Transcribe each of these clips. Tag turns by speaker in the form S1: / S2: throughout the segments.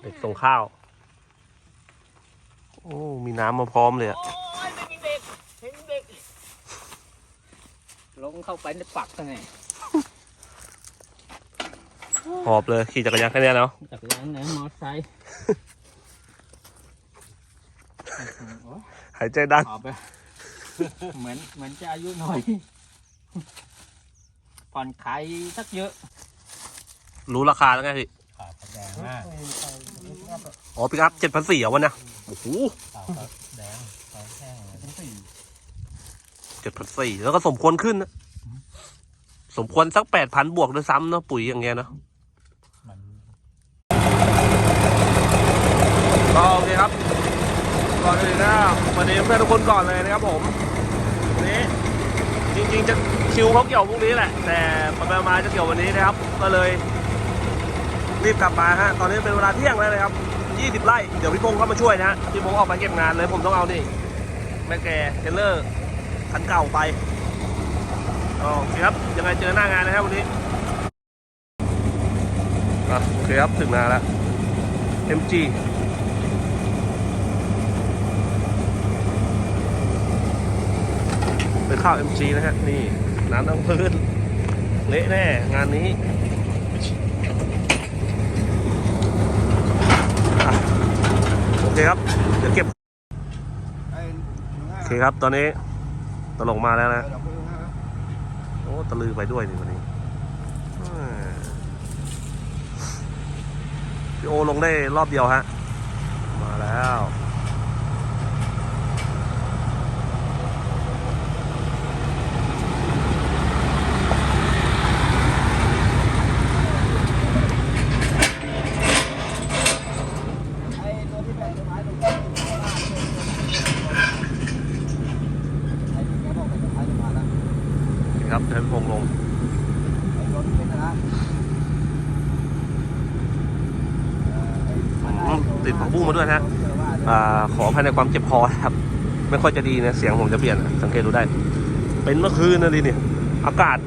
S1: เด็กส่งข้าว โอ้ มีน้ำมาพร้อมเลยอะ
S2: โอ้ยไม่มีเด็กเห็นเด็กลงเข้าไปในปักยังไง
S1: หอบเลยขี่จักรยานแค่เนี้ยเนาะ
S2: จักรยานไหนมอเตอร์ไซค์โอ้ย
S1: หายใจดัง
S2: หอบไป เหมือนเหมือนจะอายุน้อย ผ่อนคลายสักเยอะ
S1: รู้ราคาแล้วไงพี่
S2: ขา แดงมาก
S1: อ๋อปิกอัพเจ็ดพันสี่อะวันเนี้ยโอ้โห
S2: ขาแดงขาแห้ง
S1: เจ็ดพันสี่แล้วก็สมควรขึ้นนะสมควรสักแปดพันบวกด้วยซ้ำเนาะปุ๋ยอย่างเงี้ยเนาะ
S2: มัน
S1: ก็โอเคครับ ก่อนอื่นนะวัสดีเพื่อนทุกคนก่อนเลยนะครับผมวันนี้จริงๆจะคิวเขาเกี่ยวพรุ่งนี้แหละ แต่ไปๆมาๆจะเกี่ยววันนี้นะครับ ก็เลย รีบกลับมาฮะ ตอนนี้เป็นเวลาเที่ยงแล้วนะครับ 20 ไร่ เดี๋ยวพี่พงษ์เข้ามาช่วยนะพี่พงษ์ออกไปเก็บงานเลยผมต้องเอานี่แม่แกเทเลอร์คันเก่าไปอ๋อโอเคครับ ยังไงเจอหน้างานนะครับวันนี้อะโอเคครับ ถึงงานแล้ว MG เป็นข้าว MG นะฮะ นี่ น้ำทั้งพื้น เละแน่ งานนี้อะโอ เคครับ เดี๋ยวเก็บ โอเคครับ ตอนนี้ตลกมาแล้วนะ โอ้ ตะลือไปด้วยนี่วันนี้อ่าพี่โอลงได้รอบเดียวฮะ มาแล้ว
S3: ไอ้ตัวที่แบ่งต้นไม้ตรงนี้ไอ้ที่แกบอกเป็นต้นไม้ต้นไม้แล้ว
S1: นี่ครับเดินพงลง
S3: ไอ้ตัวที่เป็นนะเอ่อไอ้
S1: อืมติดผักบุ้งมาด้วยนะฮะ อ่า ขอ ภายในความเจ็บคอครับ ไม่ค่อยจะดีนะเสียงผมจะเปลี่ยนสังเกตดูได้ เป็นเมื่อคืนนะดิเนี่ยอากาศ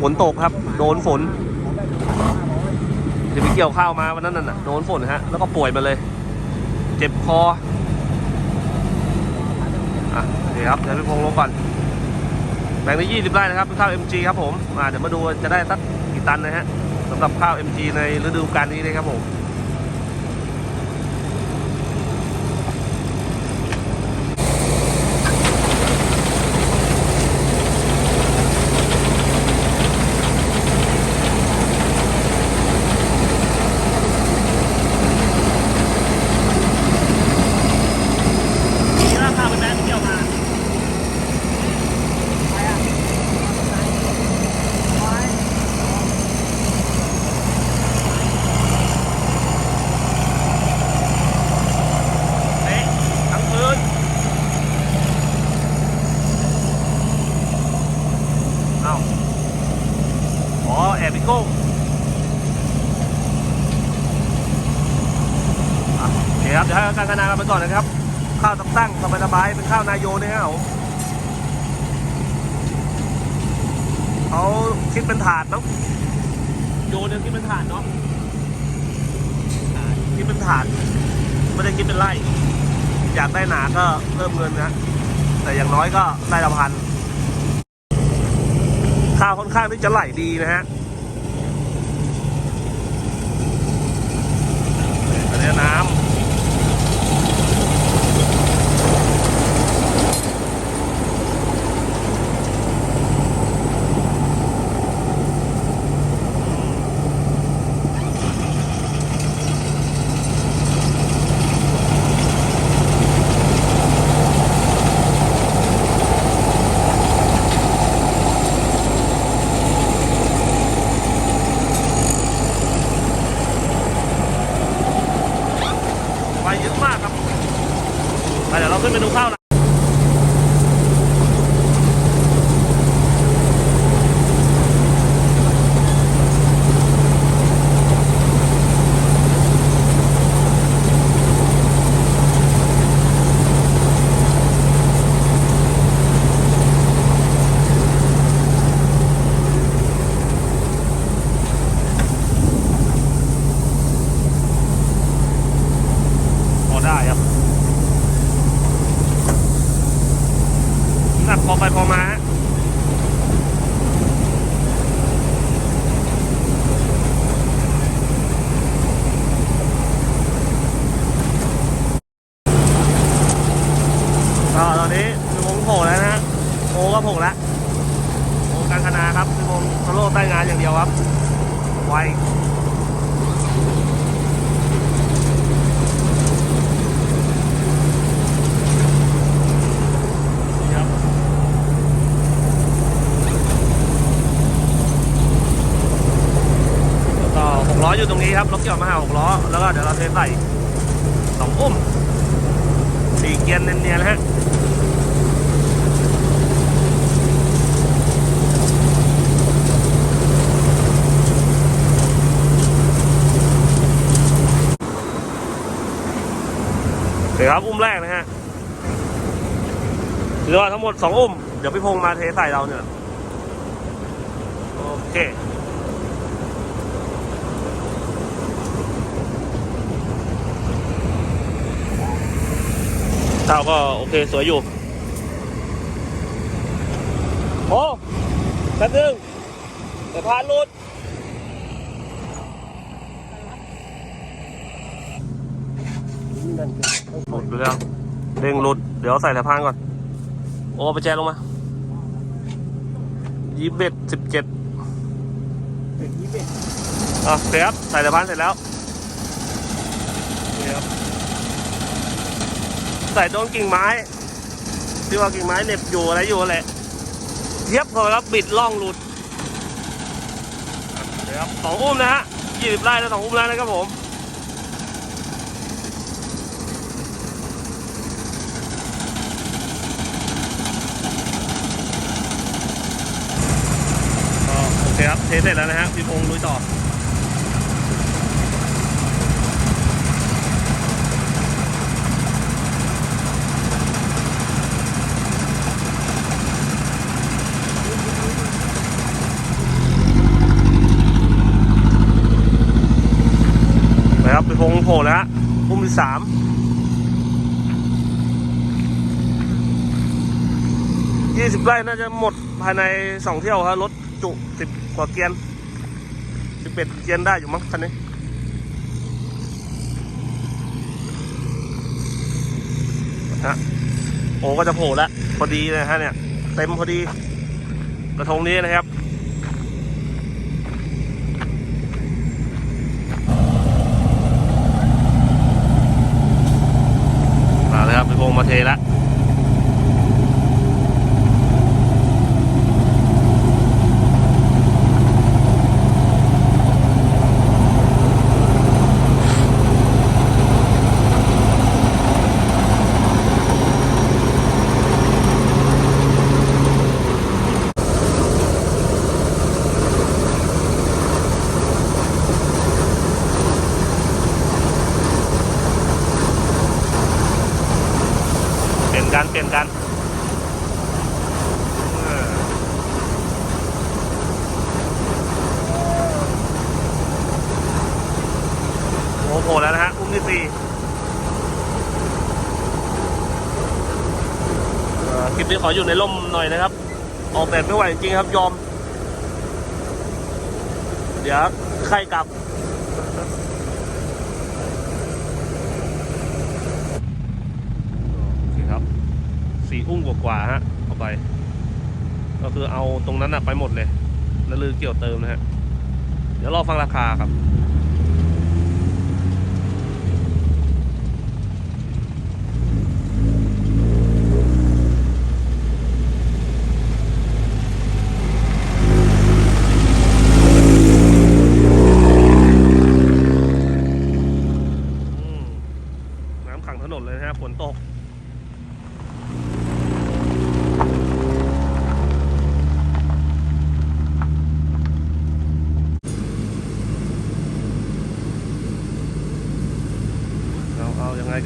S1: ฝนตกครับ โดนฝนจะไปเกี่ยวข้าวมาวันนั้นน่ะโดนฝนฮะแล้วก็ป่วยมาเลย เจ็บคออะโอเคครับเดี๋ยวพี่พงลงก่อนแบ่งได้20ไร่นะครับเป็นข้าว MG ครับผมอ่าเดี๋ยวมาดูจะได้สักกี่ตันนะฮะสำหรับข้าว MG ในฤดูกาลนี้นะครับผม นี่ราคาเป็นแบงค์เกี่ยวมาเละทั้งพื้นเอ้าอ๋อ แอบไปโก้งอะโอเคครับ เดี๋ยวให้ การคณากันไปก่อนนะครับ ข้าวตั้งๆสบายๆเป็นข้าวนายโยนะครับผมเขาคิดเป็นถาดเนาะโยเนี่ยคิดเป็นถาดเนาะคิดเป็นถาดไม่ได้คิดเป็นไร่อยากได้หนาก็เพิ่มเงินนะแต่อย่างน้อยก็ได้ละพันข้าวค่อนข้างที่จะไหลดีนะฮะอันนี้น้ำ พอมาฮะก็ตอนนี้คือวงโผล่แล้วนะฮะโอก็โผล่แล้วโอการคณาครับคือวงโซโล่ใต้งานอย่างเดียวครับ ไว นี่ครับแล้วก็หกล้ออยู่ตรงนี้ ครับรถเกี่ยวมาหาหกล้อ แล้วก็เดี๋ยวเราเทใส่สองอุ้มสี่เกียร์เนียนๆนะฮะโอเคครับ อุ้มแรกนะฮะเหลือทั้งหมดสองอุ้ม เดี๋ยวพี่พงษ์มาเทใส่เราเนี่ย โอเค เท้าก็โอเคสวยอยู่ โอ้แป๊บนึงแต่พานหลุด
S3: นั่นคือ
S1: หลุดไปแล้วเด้งหลุด เดี๋ยวใส่สายพานก่อน โอ้ไปแจลงมายี่สิบเอ็ดสิบเจ็ด
S3: เป็นยี่สิบ
S1: อะเสร็จครับใส่สายพานเสร็จแล้วนี่ครับ ใส่โดนกิ่งไม้ ที่ว่ากิ่งไม้เหน็บอยู่อะไรอยู่แหละเทียบพอครับบิดล่องหลุดอะเดี๋ยวครับสองอุ้มนะฮะยี่สิบไร่แล้วสองอุ้มแล้วนะครับผมโอเคครับเทสเสร็จแล้วนะฮะพี่พงษ์ลุยต่อ ครับพี่พงโผล่แล้วฮะพุ่มที่สามยี่สิบไร่น่าจะหมดภายในสองเที่ยวครับรถจุสิบกว่าเกียนสิบเอ็ดเกียนได้อยู่มั้งคันนี้ฮะโอ้ก็จะโผล่แล้วพอดีเลยฮะเนี่ย เต็มพอดี กระทงนี้นะครับ มาเลยครับพี่พงษ์มาเทแล้ว เปลี่ยนกันเปลี่ยนกันเออโอ้โหแล้วนะฮะ อุ้มที่สี่เอ่อคลิปนี้ขออยู่ในร่มหน่อยนะครับ ออกแบบไม่ไหวจริงครับยอม เดี๋ยวใครกลับ โอเคครับ สี่อุ้งกว่าๆฮะเอาไป ก็คือเอาตรงนั้นนะไปหมดเลย แล้วลือเกี่ยวเติมนะฮะ เดี๋ยวรอฟังราคาครับ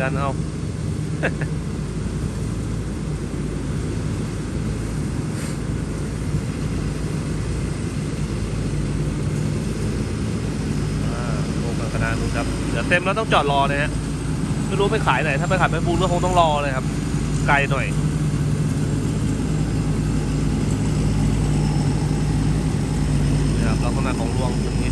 S1: ดันเอาขนาดนู้นครับ เดี๋ยวเต็มแล้วต้องจอดรอเนี่ยฮะ ไม่รู้ไปขายไหน ถ้าไปขายไปบูนก็คงต้องรอเลยครับ ไกลหน่อยนะครับเราก็มาของรวงตรงนี้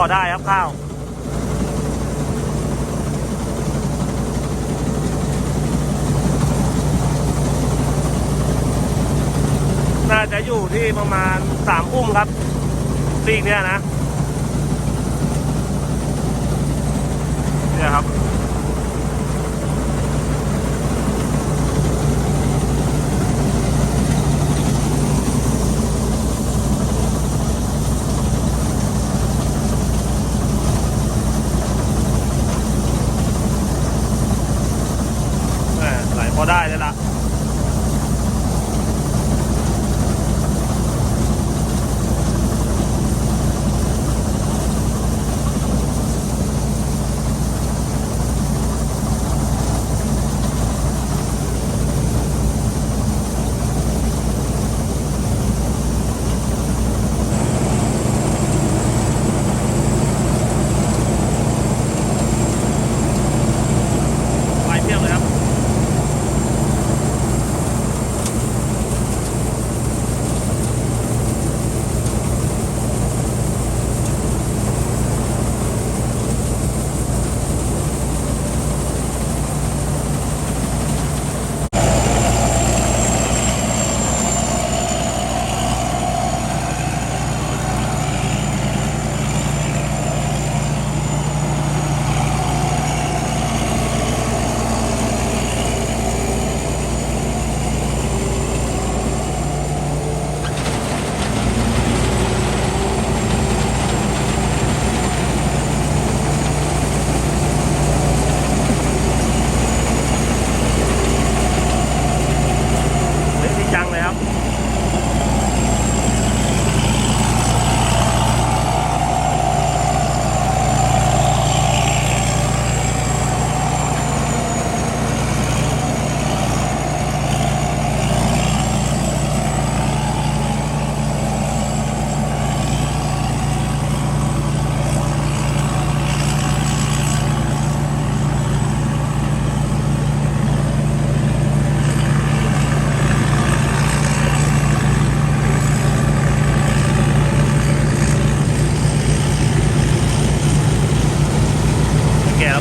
S1: อได้ครับข้าวน่าจะอยู่ที่ประมาณสามอุ้มครับซีกเนี้ยนะเนี่ยครับ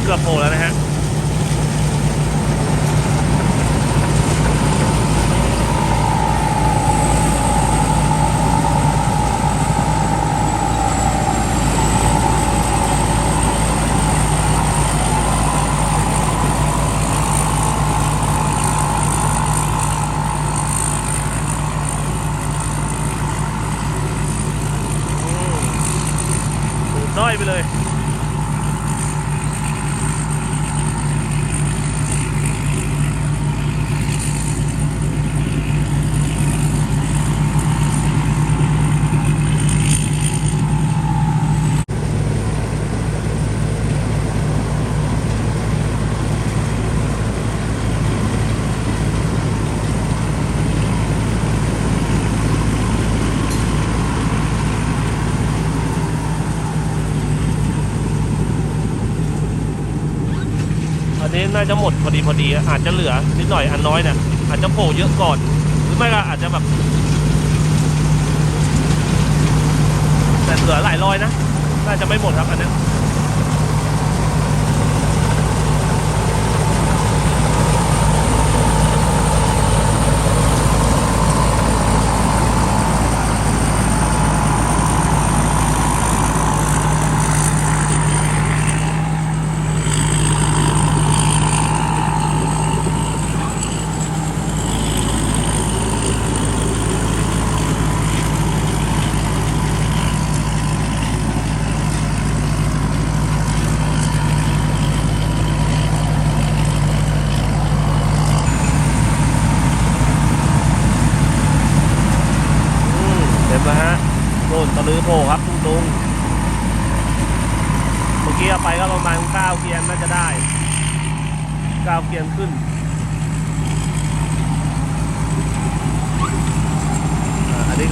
S1: เกือบโผล่แล้วนะฮะ ดูดด้อยไปเลย อั นี้น่าจะหมดพอดีพอดีอาจจะเหลือนิดหน่อยอันน้อยเนี่ยอาจจะโผล่เยอะก่อน หรือไม่ก็อาจจะแบบ แต่เหลือหลายร้อยนะ น่าจะไม่หมดครับอันนี้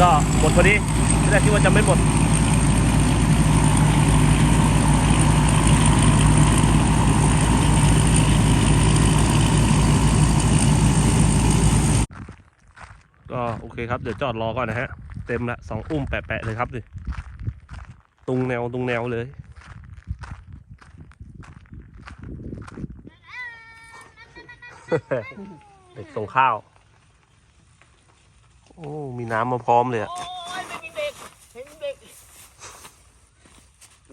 S1: ก็หมดพอดีไม่ได้คิดว่าจะไม่หมดก็โอเคครับ เดี๋ยวจอดรอก่อนนะฮะ เต็มละสองอุ้มแปะๆเลยครับดิตรงแนวตรงแนวเลย เด็กส่งข้าว โอ้ มีน้ำมาพร้อมเลยอะ
S2: โอ้ยไม่มีเด็กเห็นเด็ก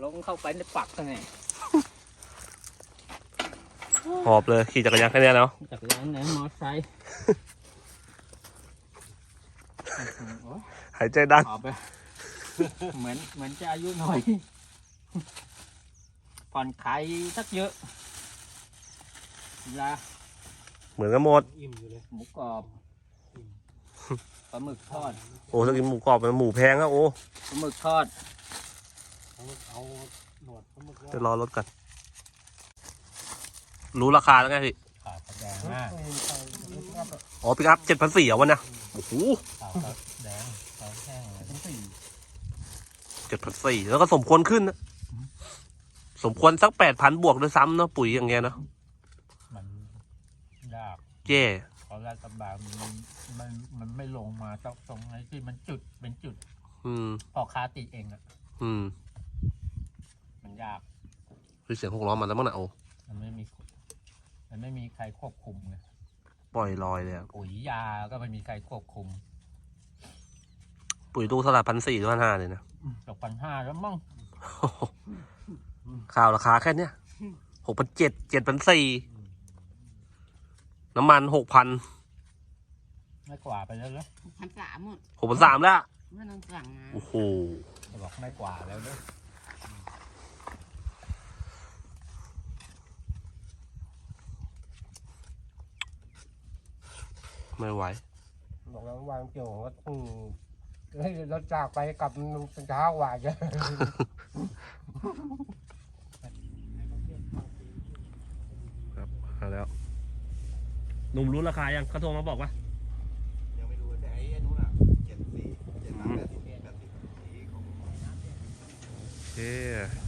S2: ลงเข้าไปในปักกันไง
S1: หอบเลยขี่จักรยานแค่เนี้ยเนาะ
S2: จากรยานไหนมอไซค์โอ้ย
S1: หายใจดัง
S2: หอบไป เหมือนเหมือนจะอายุน้อยผ่อนคลายสักเยอะเวลา
S1: เหมือนกันหมด
S2: อิ่มูกรอบ ปลาหมึกทอด
S1: โอ้ถ้ากินหมูกรอบมันหมูแพงอะโอ้
S2: ปลาหมึกทอด
S3: เอาหนวดปลาหมึก
S1: จะรอรถกันรู้ราคาแล้วไงพี่
S2: ขาดแดงมาก
S1: อ๋อปิกอัพเจ็ดพันสี่อะวันน่ะโอ้โห
S2: ขาวแดงขาวแห้งเลย
S1: เจ็ดพันสี่แล้วก็สมควรขึ้นนะสมควรสักแปดพันบวกด้วยซ้ำเนาะปุ๋ยอย่างเงี้ยเนาะ
S2: มันยาก
S1: เย่
S2: เพราะรัฐบาลมัน มันมันไม่ลงมาตรงตรงไหนที่มันจุดเป็นจุด
S1: อืม
S2: พอค้าติดเองอะ
S1: อืม
S2: มันยาก
S1: คือเสียงหกล้อมันแล้วมั้งนะโอ้
S2: มันไม่มี มันไม่มีใครควบคุมไง
S1: ปล่อยลอยเลยอะ
S2: ปุ๋ยยาก็ไม่มีใครควบคุม
S1: ปุ๋ยตู้เท่าไหร่พันสี่หรือพันห้าเลยนะ
S2: ตกพันห้าแล้วมั่ง
S1: ข้าวราคาแค่เนี้ยหกพันเจ็ดเจ็ดพันสี่น้ำมันหกพัน
S2: ไม่กว่าไปแล้วเหรอ
S4: พันสามหมด
S1: หกพันสามแล้ว
S4: ไม่ต้องสั่งนะ
S1: โอ้โห
S2: บอกไม่กว่าแล้วเนอะ
S1: ไม่ไหว
S3: บอกแล้ววางเกี่ยวว่าอืมเฮ้ยเราจากไปกลับเป็นเช้ากว่าจ้ะ
S1: ครับเอาแล้ว หนุ่มรู้ราคายังเขาโทรมาบอกว่า
S5: ยังไม่รู้แต่ไอ้นู้นอะเจ็ดสี่เจ็ดสามแปดสิบแปดสิบสีของ
S1: โ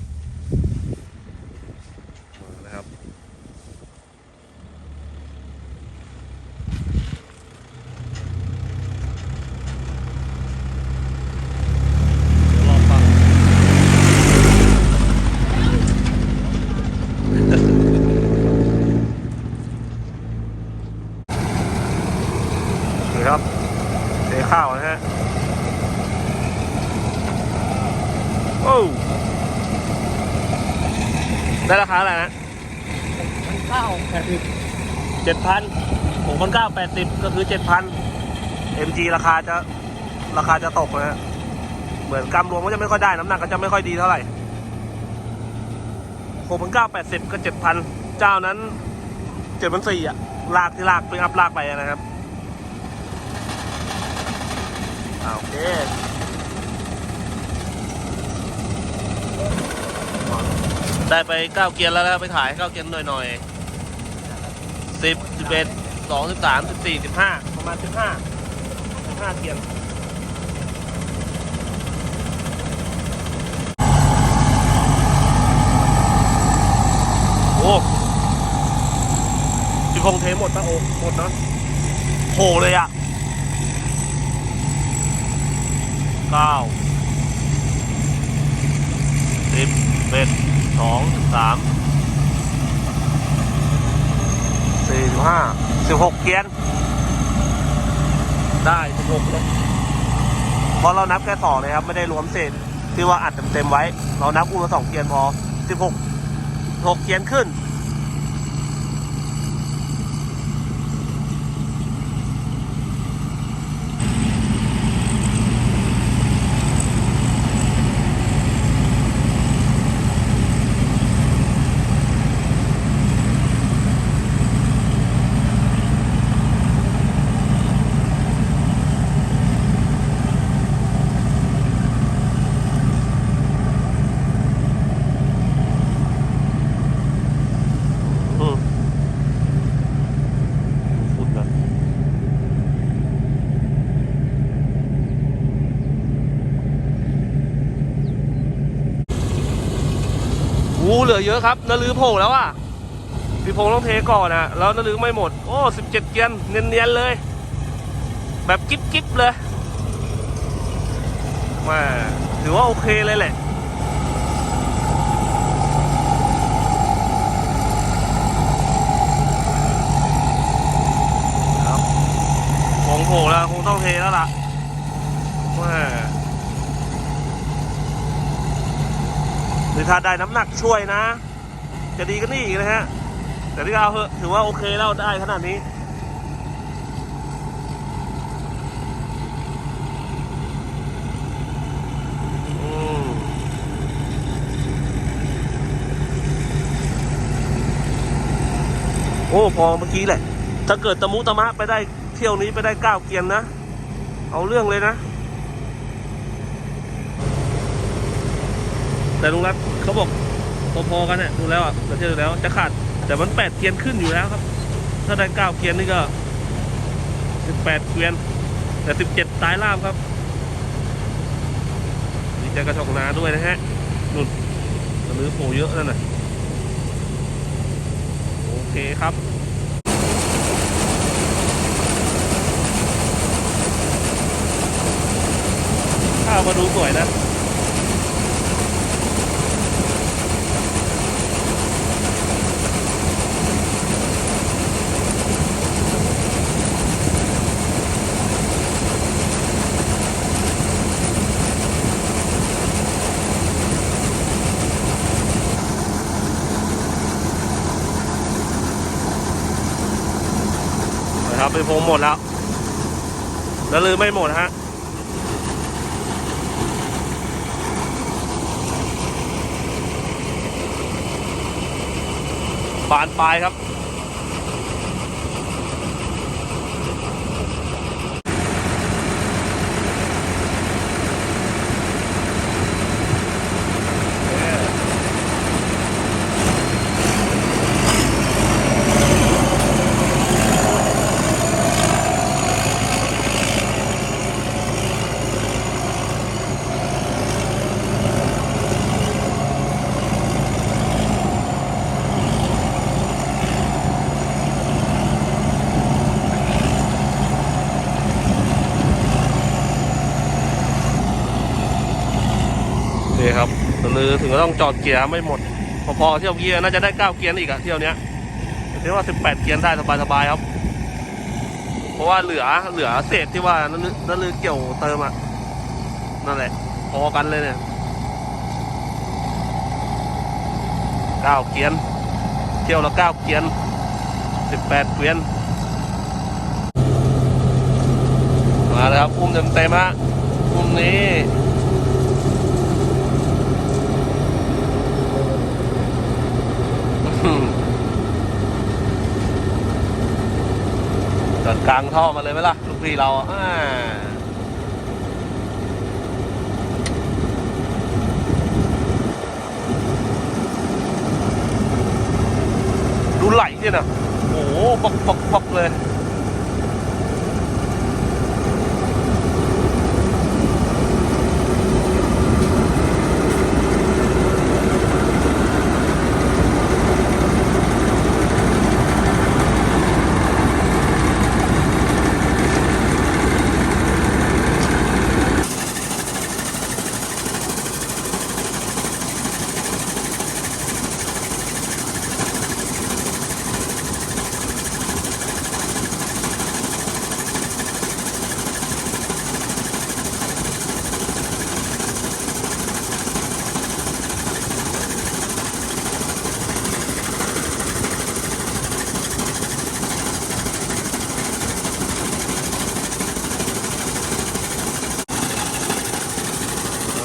S1: 70 ก็คือ 7,000 MG ราคาจะราคาจะตกนะฮะเหมือนกำรวมก็จะไม่ค่อยได้ น้ำหนักก็จะไม่ค่อยดีเท่าไหร่6,980 ก็ 7,000 เจ้านั้น 7,400อะ ลากที่ลากไปอัพลากไปนะครับโอเคได้ไป 9 เกียร์แล้วนะไปถ่าย 9 เกียร์หน่อยหน่อยสิบสิบเอ็ด สองสิบสามสิบสี่สิบห้าประมาณสิบห้าสิบห้าเกียร์โอ้พี่คงเทหมดปะโอ้หมดเนาะโหเลยอะเก้าสิบเอ็ดสองสาม สี่สิบห้าสิบหกเกียน ได้สิบหกเลยเพราะเรานับแค่สองเลยครับ ไม่ได้รวมเศษที่ว่าอัดเต็มๆไว้ เรานับอุ้มละสองเกียนพอสิบหกหกเกียนขึ้น เหลือเยอะครับนาลือโผล่แล้วอะพี่พงต้องเทก่อนนะแล้วนาลือไม่หมด โอ้สิบเจ็ดเกียนเนียนๆเลย แบบกิ๊บกิ๊บเลยมาถือว่าโอเคเลยแหละครับคงโผล่แล้วคงต้องเทแล้วล่ะแม่ รือถ้าได้น้ำหนักช่วยนะ จะดีก็นี่อีกนะฮะ แต่ที่เอาเถอะถือว่าโอเคแล้วได้ขนาดนี้โอ้พอเมื่อกี้แหละ ถ้าเกิดตะมุตะมะไปได้เที่ยวนี้ไปได้เก้าเกียนนะ เอาเรื่องเลยนะ แต่ลุงรัฐ เขาบอกพอๆกันเนี่ยดูแล้วอะเราเชื่อดูแล้วจะขาด แต่มันแปดเกียนขึ้นอยู่แล้วครับ ถ้าได้เก้าเกียนนี่ก็สิบแปดเกียนแต่สิบเจ็ดตายล่ามครับดีใจกระชอกนาด้วยนะฮะนุ่นตะลือโผล่เยอะนั่นน่ะโอเคครับข้าวมาดูสวยนะ ครับไปพงหมดแล้วแล้วลือไม่หมดฮะบานปลายครับ นี่ครับตะลือถึงก็ต้องจอดเกียร์ไม่หมด พอๆเที่ยวเกียร์น่าจะได้เก้าเกียร์อีกอะเที่ยวเนี้ยเรียกว่าสิบแปดเกียร์ได้สบายๆครับ เพราะว่าเหลือเหลือเศษที่ว่านั่นลือนั่นลือเกี่ยวเติมอะนั่นแหละ พอกันเลยเนี่ยเก้าเกียร์เที่ยวละเก้าเกียร์สิบแปดเกียน มาแล้วครับอุ้มเต็มๆฮะอุ้มนี้ จอดกลางท่อมาเลยไหมล่ะ ลูกพี่เราอ่าดูไหลเนี่ยนะโอ้โหปักปอกปอกเลย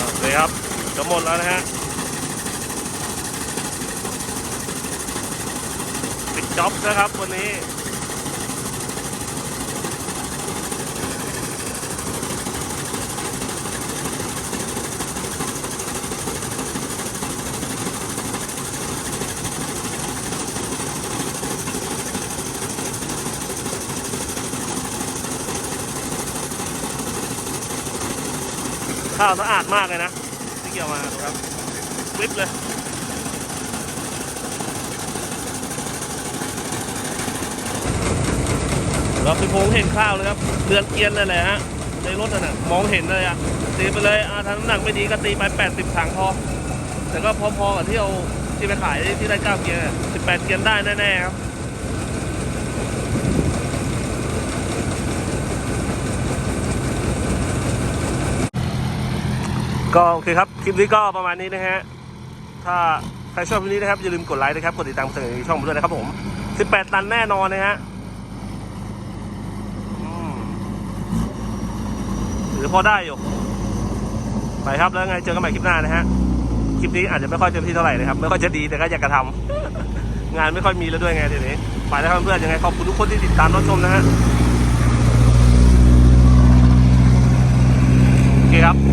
S1: โอเคครับ จะหมดแล้วนะฮะปิดจ็อบนะครับวันนี้ข้าวสะอาดมากเลยนะ ที่ยมาครับคลิปเลยเราไปโค้งเห็นข้าวเลยครับเรือนเกียนเลยแหละฮะในรถน่ะมองเห็นเลยอะตีไปเลยอาทางน้ำหนักไม่ดีก็ตีไป 80 ถังพอแต่ก็พอๆกับที่เอาที่ไปขายที่ได้9เกียร์18 เกียร์ได้แน่ๆครับ ก็โอเคครับ คลิปนี้ก็ประมาณนี้นะฮะ ถ้าใครชอบคลิปนี้นะครับ อย่าลืมกดไลค์นะครับ กดติดตามเสนอช่องผมด้วยนะครับผม 18 ตันแน่นอนนะฮะหรือพอได้อยู่ ไปครับแล้วไงเจอกันใหม่คลิปหน้านะฮะ คลิปนี้อาจจะไม่ค่อยเต็มที่เท่าไหร่นะครับ ไม่ค่อยจะดีแต่ก็อยากกระทำงานไม่ค่อยมีแล้วด้วยไงเดี๋ยวนี้ ไปแล้วครับเพื่อนๆยังไงขอบคุณทุกคนที่ติดตามรับชมนะฮะโอเคครับ